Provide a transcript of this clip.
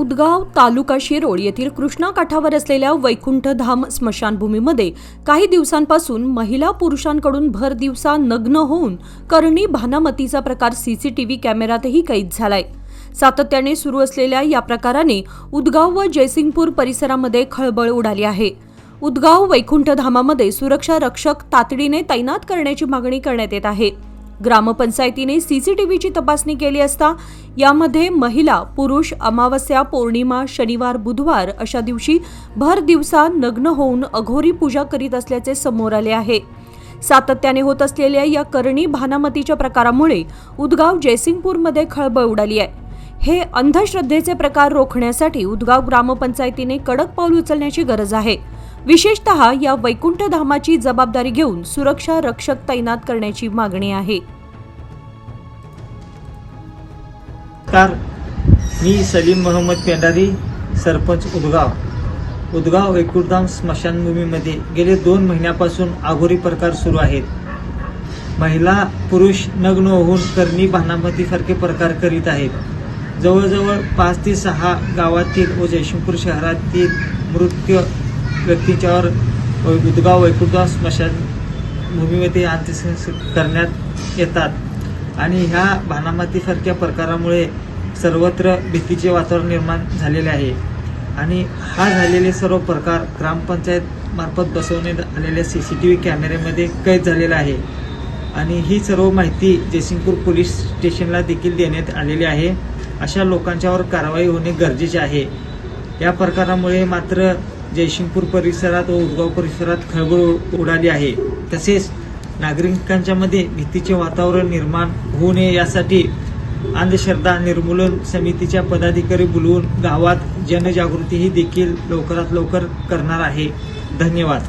उदगाव तालुका शिरोळ येथील कृष्णा काठावर असलेल्या वैकुंठधाम स्मशानभूमीमध्ये काही दिवसांपासून महिला पुरुषांकडून भर दिवसा नग्न होऊन करणी भानामतीचा प्रकार सीसीटीव्ही कॅमेऱ्यातही कैद झालाय. सातत्याने सुरू असलेल्या या प्रकाराने उदगाव व जयसिंगपूर परिसरामध्ये खळबळ उडाली आहे. उदगाव वैकुंठधामामध्ये सुरक्षा रक्षक तातडीने तैनात करण्याची मागणी करण्यात येत आहे. ग्रामपंचायतीने सीसीटीव्हीची तपासणी केली असता यामध्ये महिला पुरुष अमावस्या पौर्णिमा शनिवार बुधवार अशा दिवशी भर दिवसा नग्न होऊन अघोरी पूजा करीत असल्याचे समोर आले आहे. सातत्याने होत असलेल्या या करणी भानामतीच्या प्रकारामुळे उदगाव जयसिंगपूरमध्ये खळबळ उडाली आहे. हे अंधश्रद्धेचे प्रकार रोखण्यासाठी उदगाव ग्रामपंचायतीने कडक पाऊल उचलण्याची गरज आहे. विशेषतः या वैकुंठ धामाची जबाबदारी घेऊन सुरक्षा रक्षक तैनात करण्याची मागणी आहे. नमस्कार. मी सलीम मोहम्मद पेंडारी सरपंच उदगाव. उदगाव वैकुंठधाम स्मशानभूमीमध्ये गेले दोन महिन्यापासून आघोरी प्रकार सुरू आहेत. महिला पुरुष नग्न होऊन करणी भानामतीसारखे प्रकार करीत आहेत. जवळजवळ पाच ते सहा गावातील व जयशंपूर शहरातील मृत्यू व्यक्तींच्यावर उदगाव वैकुंठदास स्मशान भूमीमध्ये अंत्यसंस्कार करण्यात येतात. आणि ह्या भानामातीसारख्या प्रकारामुळे सर्वत्र भीतीचे वातावरण निर्माण झालेले आहे. आणि हा झालेले सर्व प्रकार ग्रामपंचायत मार्फत बसवण्यात आलेल्या सी सी टी व्ही कॅमेऱ्यामध्ये कैद झालेला आहे. आणि ही सर्व माहिती जयसिंगपूर पोलीस स्टेशनला देखील देण्यात आलेली आहे. अशा लोकांच्यावर कारवाई होणे गरजेचे आहे. या प्रकारामुळे मात्र जयसिंगपूर परिसरात व उदगाव परिसरात खळबळ उडाली आहे. तसेच नागरिकांच्या मध्ये भीतीचे वातावरण निर्माण होऊ नये यासाठी अंधश्रद्धा निर्मूलन समितीच्या पदाधिकारी बोलवून गावात जनजागृतीही देखील लवकरात लवकर करणार आहे. धन्यवाद.